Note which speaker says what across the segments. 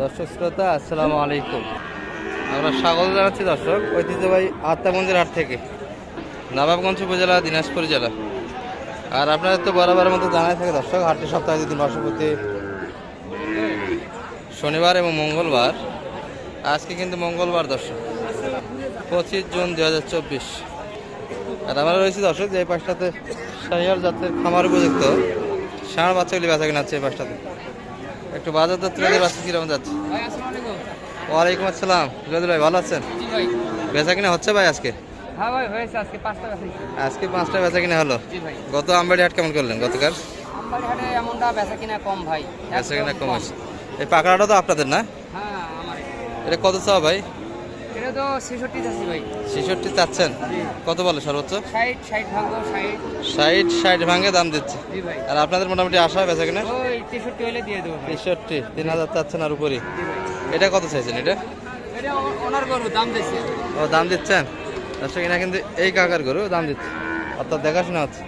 Speaker 1: দর্শক শ্রোতা, আসসালামু আলাইকুম। আমরা স্বাগত জানাচ্ছি দর্শক, ঐতিহ্যবাহী আত্মা মন্দির হাট থেকে, নবাবগঞ্জ উপজেলা, দিনাজপুর জেলা। আর আপনাদের তো বরাবরের মতো জানাই থাকে দর্শক, হাটটি সপ্তাহে দুদিন বর্ষপতি শনিবার এবং মঙ্গলবার। আজকে কিন্তু মঙ্গলবার দর্শক, পঁচিশ জুন দু হাজার চব্বিশ। আর আমরা রয়েছি দর্শক যে এই পাশটাতে শাহিয়াল জাতের খামার উপযুক্ত, ষাঁড় বাচ্চাগুলি বেচা কিনা হচ্ছে এই পাশটাতে। একটু বাজার দর তুলে বাচ্চা কীরকম যাচ্ছে? ওয়ালাইকুম আসসালাম। জয়দুল ভাই ভালো আছেন?
Speaker 2: ভাই।
Speaker 1: বেচা কিনা হচ্ছে ভাই আজকে?
Speaker 2: হ্যাঁ আজকে পাঁচটা বেচা কিনা।
Speaker 1: আজকে পাঁচটা বেচা কিনা হলো? গত আমবাড়ি হাট কেমন করলেন গতকাল?
Speaker 2: বেচা কিনা কম
Speaker 1: আছে এই পাকড়াটা তো আপনাদের না?
Speaker 2: হ্যাঁ
Speaker 1: এটা কত চাও ভাই?
Speaker 2: এটা তো ছেষট্টি চাচ্ছি ভাই।
Speaker 1: ছেষট্টি চাচ্ছেন? কত বলে সর্বোচ্চ?
Speaker 2: ষাট ষাট ভাঙ্গো ষাট।
Speaker 1: ষাট ষাট ভাঙে দাম দিচ্ছে। আর আপনাদের মোটামুটি আশা বেচা কিনা?
Speaker 2: ওই তেষট্টি হলে দিয়ে দেবো
Speaker 1: তেষট্টি তিন হাজার চাচ্ছেন আর
Speaker 2: ভাই।
Speaker 1: এটা কত চাইছেন এটা?
Speaker 2: এটা ওনার গরু দাম দিয়েছি
Speaker 1: ও দাম দিচ্ছেন? দর্শক কিন্তু এই কাকার গরু দাম দিচ্ছে। অর্থাৎ দেখাশোনা
Speaker 2: বলছি।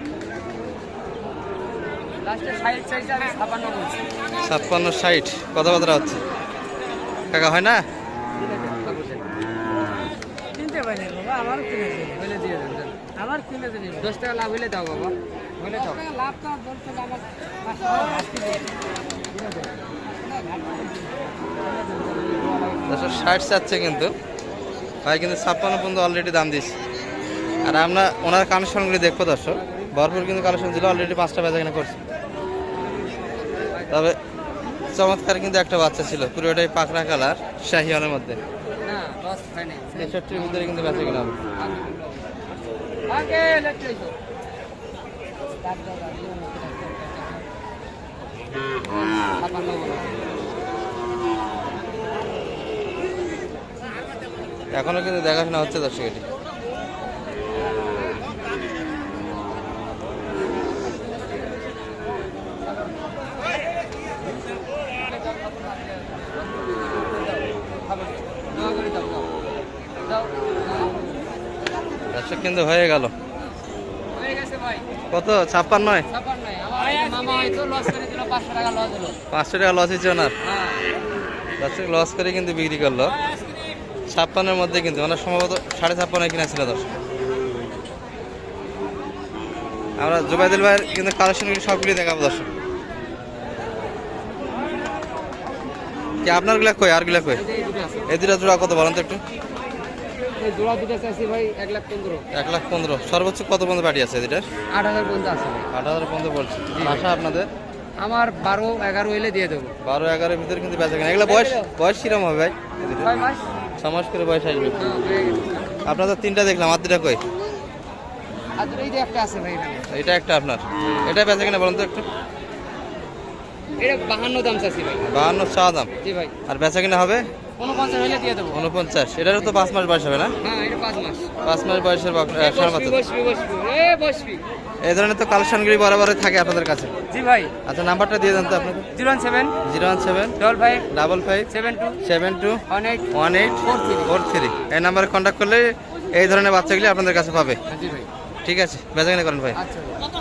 Speaker 1: ছাপ্পান্ন ষাট। কথাবার্তা হচ্ছে। কাকা হয় না?
Speaker 2: কিনতে পারি বাবা আমার কিনে দিন হলে দিয়ে দেন দেন। আমার কিনে দিন দশ টাকা লাভ হলে দাও বাবা হলে দাও। লাভ তো বলতে আমার
Speaker 1: দর্শক ষাট চাচ্ছে কিন্তু। ভাই কিন্তু ছাপ্পান্ন পর্যন্ত অলরেডি দাম দিচ্ছে আর আমরা ওনার কানেকশনগুলি দেখব দর্শক। ভরপুর কিন্তু কালেকশন ছিল অলরেডি পাঁচটা বেচা কিনা করছে। তবে চমৎকার কিন্তু একটা বাচ্চা ছিল পুরোটাই পাকড়া কালার শাহিওয়ালের মধ্যে।
Speaker 2: নাই
Speaker 1: তেষট্টির ভিতরে কিন্তু বেঁচে
Speaker 2: বলো।
Speaker 1: এখনও কিন্তু দেখাশোনা হচ্ছে দর্শক এটি
Speaker 2: দোয়া করে দাও, দাও। দাও, দাও।
Speaker 1: দর্শক কিন্তু হয়ে গেল।
Speaker 2: হয়ে
Speaker 1: কত?
Speaker 2: দিল পাঁচশো টাকা লস
Speaker 1: পাঁচশো টাকা লস ওনার?
Speaker 2: হ্যাঁ।
Speaker 1: লস করে কিন্তু বিক্রি করল। ছাপ্পান্নের মধ্যে কিন্তু ওনার সম্ভবত সাড়ে ছাপ্পান্ন কিনা ছিল দর্শক আমরা জুবাইদুল ভাইয়ের কিন্তু কালেকশনগুলি সবগুলি দেখাবো দর্শক। কি আপনারগুলা কই? আরগুলা কই?
Speaker 2: এই দুটো আছে
Speaker 1: এই দুটা জোড়া কত বলেন তো একটু।
Speaker 2: জোড়া দুটো চাইছি ভাই এক লাখ পনেরো।
Speaker 1: এক লাখ পনেরো। সর্বোচ্চ কত পর্যন্ত পার্টি আছে এটার
Speaker 2: আট হাজার পর্যন্ত আছে
Speaker 1: আট হাজার পর্যন্ত বলছে। আশা আপনাদের?
Speaker 2: আমার বারো এগারো এলে দিয়ে দেবো।
Speaker 1: বারো এগারোর ভিতরে কিন্তু বেচা কেনা। এগুলো বয়স বয়স কিরম হবে ভাই? এদের?
Speaker 2: ছয় মাস।
Speaker 1: ছ মাস করে বয়স আসবে।
Speaker 2: হ্যাঁ।
Speaker 1: আপনাদের তিনটা দেখলাম আর দুটা কই?
Speaker 2: আর দুটো এই একটা আছে ভাই
Speaker 1: এটা একটা আপনার। এটা বেচা কিনা বলুন তো একটু।
Speaker 2: এটা বাহান্ন দাম চাচ্ছি ভাই।
Speaker 1: বাহান্ন চা দাম?
Speaker 2: জি ভাই।
Speaker 1: আর বেচা কিনা হবে?
Speaker 2: কোনো পঞ্চাশ হলে দিয়ে দেবো।
Speaker 1: উনপঞ্চাশ এটারও তো পাঁচ মাস বয়স হবে না?
Speaker 2: হ্যাঁ এটা পাঁচ মাস।
Speaker 1: পাঁচ মাস বয়সের ষাঁড় বাচ্চা
Speaker 2: বসবি বসবি। এ বসবি।
Speaker 1: এই ধরনের তো কালেকশনগুলি বরাবরই থাকে আপনাদের কাছে।
Speaker 2: জি ভাই।
Speaker 1: আচ্ছা নাম্বারটা দিয়ে দেন তো আপনাকে।
Speaker 2: Zero one seven
Speaker 1: zero one seven
Speaker 2: double five
Speaker 1: double five
Speaker 2: seven two
Speaker 1: seven two
Speaker 2: one eight
Speaker 1: one eight
Speaker 2: four three.
Speaker 1: Four three. এই নাম্বারে কন্ট্যাক্ট করলে এই ধরনের বাচ্চাগুলি আপনাদের কাছে পাবে।
Speaker 2: জি ভাই।
Speaker 1: ঠিক আছে বেচা কিনা করেন ভাই।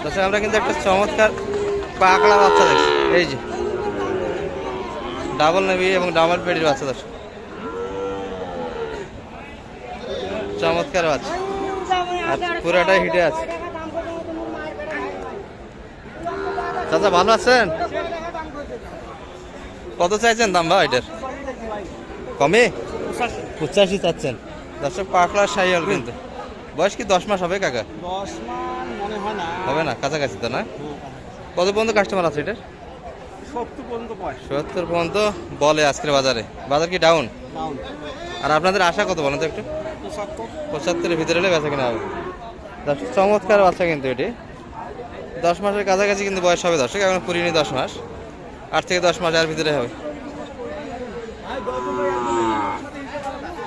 Speaker 2: আচ্ছা
Speaker 1: আমরা কিন্তু একটা চমৎকার পাকড়া বাচ্চা দেখছি। এই যে। ডাবল নেভি এবং ডাবল পেডির বাচ্চা দর্শক চমৎকার বাচ্চা। পুরাটাই হিটে আছে। চাচা ভালো আছেন? কত চাইছেন দাম বা এটার? কমে? পঁচাশি চাচ্ছেন। দর্শক পাকড়া সাইয়াল কিন্তু। বয়স কি দশ মাস হবে কাকা?
Speaker 2: মান মনে হয়
Speaker 1: হবে না কাছাকাছি তো না? কত পর্যন্ত কাস্টমার আছে এটার?
Speaker 2: সত্তর পর্যন্ত
Speaker 1: বলে আজকের বাজারে। বাজার কি ডাউন আর আপনাদের আশা কত বলেন তো একটু?
Speaker 2: পঁচাত্তর।
Speaker 1: পঁচাত্তরের ভিতরে হলে বেচা কিনা হবে। দর্শক চমৎকার বাচ্চা কিন্তু এটি। দশ মাসের কাছাকাছি কিন্তু বয়স হবে দর্শক এখন পুরিনি দশ মাস। আট থেকে দশ মাস আর ভিতরে হবে।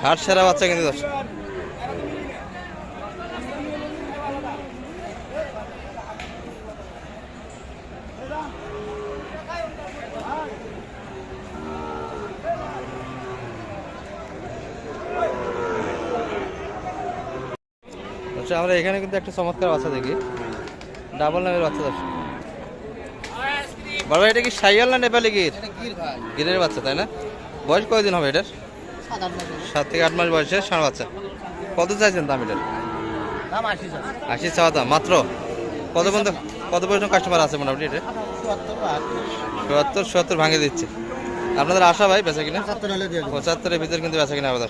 Speaker 1: হাট সেরা বাচ্চা কিন্তু দর্শক। আচ্ছা আমরা এখানে কিন্তু একটা চমৎকার বাচ্চা দেখি। ডাবল নামের বাচ্চা বড় ভাই এটা কি সাইয়াল না নেপালি গির? গিরের বাচ্চা তাই না? বয়স কয়দিন হবে এটার? সাত থেকে আট মাস বয়সে ষাঁড় বাচ্চা। কত চাইছেন দাম এটার?
Speaker 2: আশি
Speaker 1: আশি চাওয়া দাম মাত্র? কত পর্যন্ত কত পর্যন্ত কাস্টমার আছে মোটামুটি এটা চুয়াত্তর সত্তর ভাঙে দিচ্ছে। আপনাদের আশা ভাই বেচা কিনা? পঁচাত্তরের ভিতরে কিন্তু বেচা কিনা হবে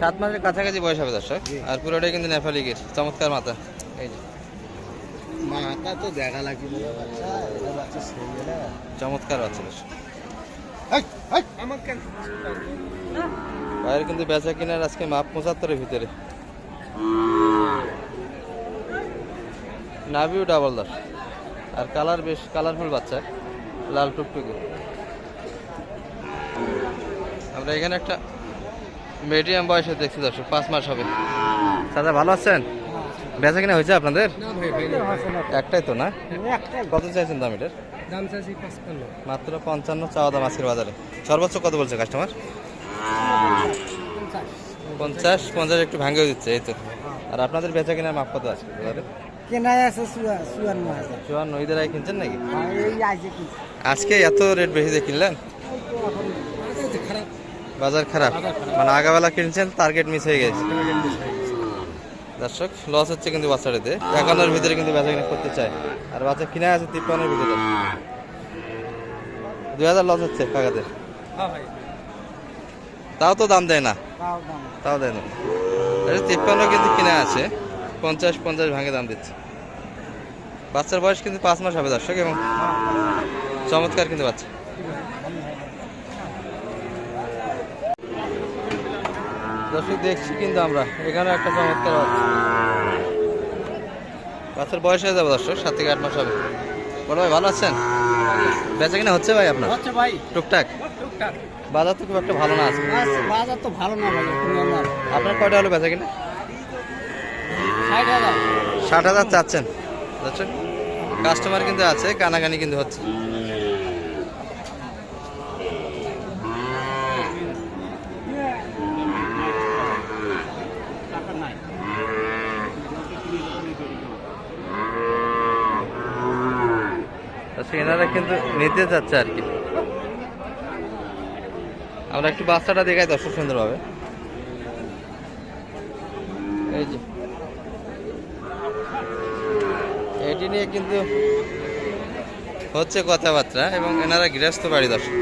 Speaker 1: সাত মাসের কাছাকাছি বয়স হবে দর্শক। আর পুরোটাই কিন্তু নেপালি গির চমৎকার মাথা। এই যে।
Speaker 2: মাথা তো দেখা লাগবে
Speaker 1: চমৎকার বাচ্চা দর্শক। বাইরে কিন্তু বেচা কিনার আজকে মাপ পঁচাত্তরের ভিতরে। নাভিও ডাবল দাস আর কালার বেশ কালারফুল বাচ্চা লাল টুকটুকে। আমরা এখানে একটা মিডিয়াম বয়সে দেখছি দর্শক পাঁচ মাস হবে। দাদা ভালো আছেন? বেচা কিনা হয়েছে আপনাদের? একটাই তো না?
Speaker 2: একটা
Speaker 1: কত চাইছেন দাম এটার?
Speaker 2: দাম চাইছি
Speaker 1: মাত্র পঞ্চান্ন চাওয়া দাম আজকের বাজারে। সর্বোচ্চ কত বলছে কাস্টমার পঞ্চাশ। পঞ্চাশ একটু ভাঙেও দিচ্ছে এই তো। আর আপনাদের বেচা কিনার মাপ কত আছে? বাজারে
Speaker 2: কেনাই আছে চুয়ান্ন হাজার।
Speaker 1: চুয়ান্ন ঈদের আগে কিনছেন নাকি?
Speaker 2: আজকে
Speaker 1: এত রেট বেশি দিয়ে কিনলেন? বাজার খারাপ। মানে আগাবেলা কিনছেন টার্গেট মিস হয়ে গেছে। দর্শক লস হচ্ছে কিন্তু বাচ্চাটাতে। একান্নর ভিতরে কিন্তু বেচা কিনা করতে চায়। আর বাচ্চা কিনা আছে তিপ্পান্নের ভিতরে। দুই হাজার লস হচ্ছে কাকাতে
Speaker 2: হ্যাঁ
Speaker 1: তাও তো দাম দেয় না।
Speaker 2: তাও
Speaker 1: দেয় না। তিপ্পান্ন কিন্তু কিনা আছে। পঞ্চাশ পঞ্চাশ ভাঙে দাম দিচ্ছে। বাচ্চার বয়স কিন্তু পাঁচ মাস হবে দর্শক এবং চমৎকার কিন্তু বাচ্চা। দর্শক দেখছি কিন্তু আমরা এখানে একটা চমৎকার বাচ্চা। বাচ্চার বয়স হয়ে যাবে দর্শক সাত থেকে আট মাস হবে। বড় ভাই ভালো আছেন? বেচা কিনা হচ্ছে ভাই আপনার?
Speaker 2: হচ্ছে ভাই।
Speaker 1: টুকটাক? বাজার তো খুব একটা ভালো না আছে
Speaker 2: বাজার তো ভালো না ভাই
Speaker 1: আপনার কয়টা হলো বেচা কিনা?
Speaker 2: ষাট হাজার।
Speaker 1: চাচ্ছেন। বুঝছেন কাস্টমার কিন্তু আছে, কানাকানি কিন্তু হচ্ছে। আচ্ছা এনারা কিন্তু নিতে যাচ্ছে আর কি। আমরা একটু বাচ্চাটা দেখাই দর্শক সুন্দরভাবে। এই যে। এটি নিয়ে কিন্তু হচ্ছে কথাবার্তা এবং এনারা গৃহস্থ বাড়ি দর্শক।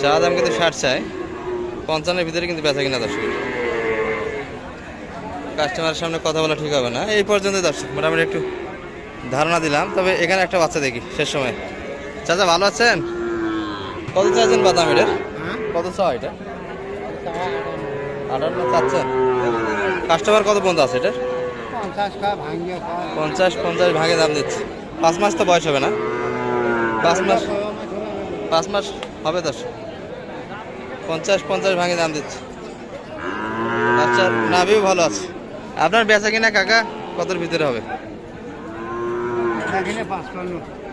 Speaker 1: চা দাম কিন্তু ষাট চায় পঞ্চান্নের ভিতরে কিন্তু বেচা কিনা দর্শক। কাস্টমারের সামনে কথা বলা ঠিক হবে না। এই পর্যন্ত দর্শক, মোটামুটি একটু ধারণা দিলাম, তবে এখানে একটা বাচ্চা দেখি, শেষ সময়। চাচা, ভালো আছেন? কত চাইছেন বাদাম এটার? কত চা এটা? আটান্ন চাচ্ছেন। কাস্টমার কত পর্যন্ত আছে এটার?
Speaker 2: পঞ্চাশ
Speaker 1: পঞ্চাশ ভাগে দাম দিচ্ছে। পাঁচ মাস তো বয়স হবে না? পাঁচ মাস পাঁচ মাস হবে দশ পঞ্চাশ পঞ্চাশ ভাগে দাম দিচ্ছে। আচ্ছা নাভিও ভালো আছে। আপনার বেচা কিনা কাকা কতর ভিতরে হবে?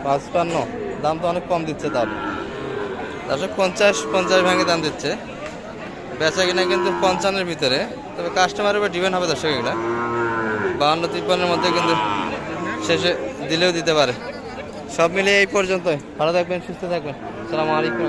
Speaker 2: পাঁচপান্ন।
Speaker 1: দাম তো অনেক কম দিচ্ছে তাহলে। তারপরে পঞ্চাশ পঞ্চাশ ভাঙে দাম দিচ্ছে। বেচা কিনা কিন্তু পঞ্চান্নের ভিতরে। তবে কাস্টমারের উপর ডিপেন্ড হবে দর্শক এগুলা। বাহান্ন তিপ্পান্নের মধ্যে কিন্তু শেষে দিলেও দিতে পারে। সব মিলিয়ে এই পর্যন্তই। ভালো থাকবেন, সুস্থ থাকবেন। সালাম আলাইকুম